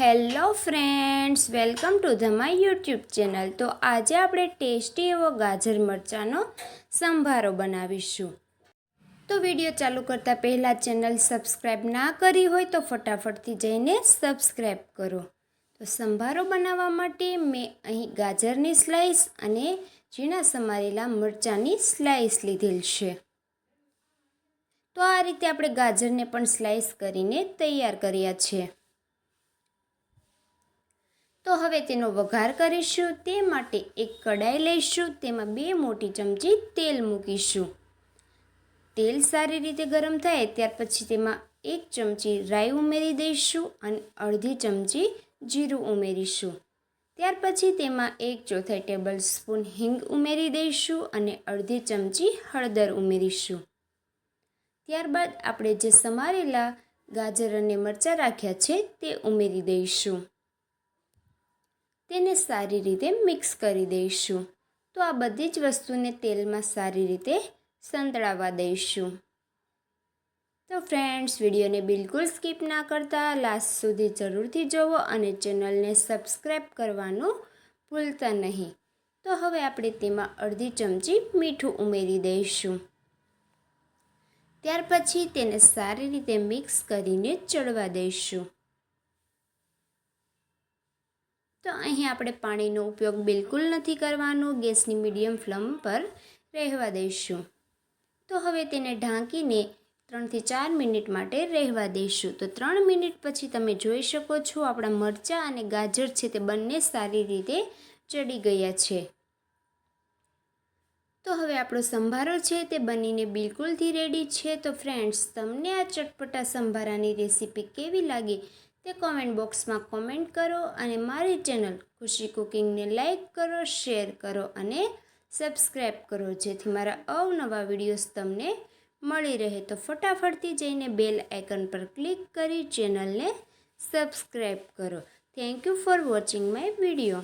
Hello friends, welcome to the my YouTube channel. તો આજે આપણે ટેસ્ટી એવો ગાજર મરચાંનો સંભારો બનાવીશું. તો વીડિયો ચાલુ કરતાં પહેલાં ચેનલ સબસ્ક્રાઈબ ના કરી હોય તો ફટાફટથી જઈને સબસ્ક્રાઈબ કરો. તો સંભારો બનાવવા માટે મેં અહીં ગાજરની સ્લાઈસ અને ઝીણા સમારેલા મરચાંની સ્લાઈસ લીધેલ છે. તો આ રીતે આપણે ગાજરને પણ સ્લાઈસ કરીને તૈયાર કર્યા છે. હવે તેનો વઘાર કરીશું, તે માટે એક કડાઈ લઈશું, તેમાં બે મોટી ચમચી તેલ મૂકીશું. તેલ સારી રીતે ગરમ થાય ત્યાર પછી તેમાં એક ચમચી રાઈ ઉમેરી દઈશું અને અડધી ચમચી જીરું ઉમેરીશું. ત્યાર પછી તેમાં એક ચોથાઈ ટેબલ સ્પૂન હિંગ ઉમેરી દઈશું અને અડધી ચમચી હળદર ઉમેરીશું. ત્યારબાદ આપણે જે સમારેલા ગાજર અને મરચાં રાખ્યા છે તે ઉમેરી દઈશું. તેને સારી રીતે મિક્સ કરી દઈશું. તો આ બધી જ વસ્તુને તેલમાં સારી રીતે સંતળાવા દઈશું. તો ફ્રેન્ડ્સ, વિડીયોને બિલકુલ સ્કીપ ના કરતા, લાસ્ટ સુધી જરૂરથી જોવો અને ચેનલને સબસ્ક્રાઈબ કરવાનું ભૂલતા નહીં. તો હવે આપણે તેમાં અડધી ચમચી મીઠું ઉમેરી દઈશું. ત્યાર પછી તેને સારી રીતે મિક્સ કરીને ચડવા દઈશું. તો અહીં આપણે પાણીનો ઉપયોગ બિલકુલ નથી કરવાનો. ગેસની મીડિયમ ફ્લેમ પર રહેવા દઈશું. તો હવે તેને ઢાંકીને ત્રણથી ચાર મિનિટ માટે રહેવા દઈશું. તો ત્રણ મિનિટ પછી તમે જોઈ શકો છો આપણા મરચાં અને ગાજર છે તે બંને સારી રીતે ચડી ગયા છે. તો હવે આપણો સંભારો છે તે બનીને બિલકુલથી રેડી છે. તો ફ્રેન્ડ્સ તમને આ ચટપટા સંભારાની રેસીપી કેવી લાગી? તે કોમેન્ટ બોક્સમાં કોમેન્ટ કરો અને મારી ચેનલ ખુશી કુકિંગને લાઇક કરો શેર કરો અને સબસ્ક્રાઈબ કરો, જેથી મારા અવનવા વિડીયોઝ તમને મળી રહે. તો ફટાફટથી જઈને બેલ આઇકન પર ક્લિક કરી ચેનલને સબસ્ક્રાઈબ કરો. Thank you for watching my video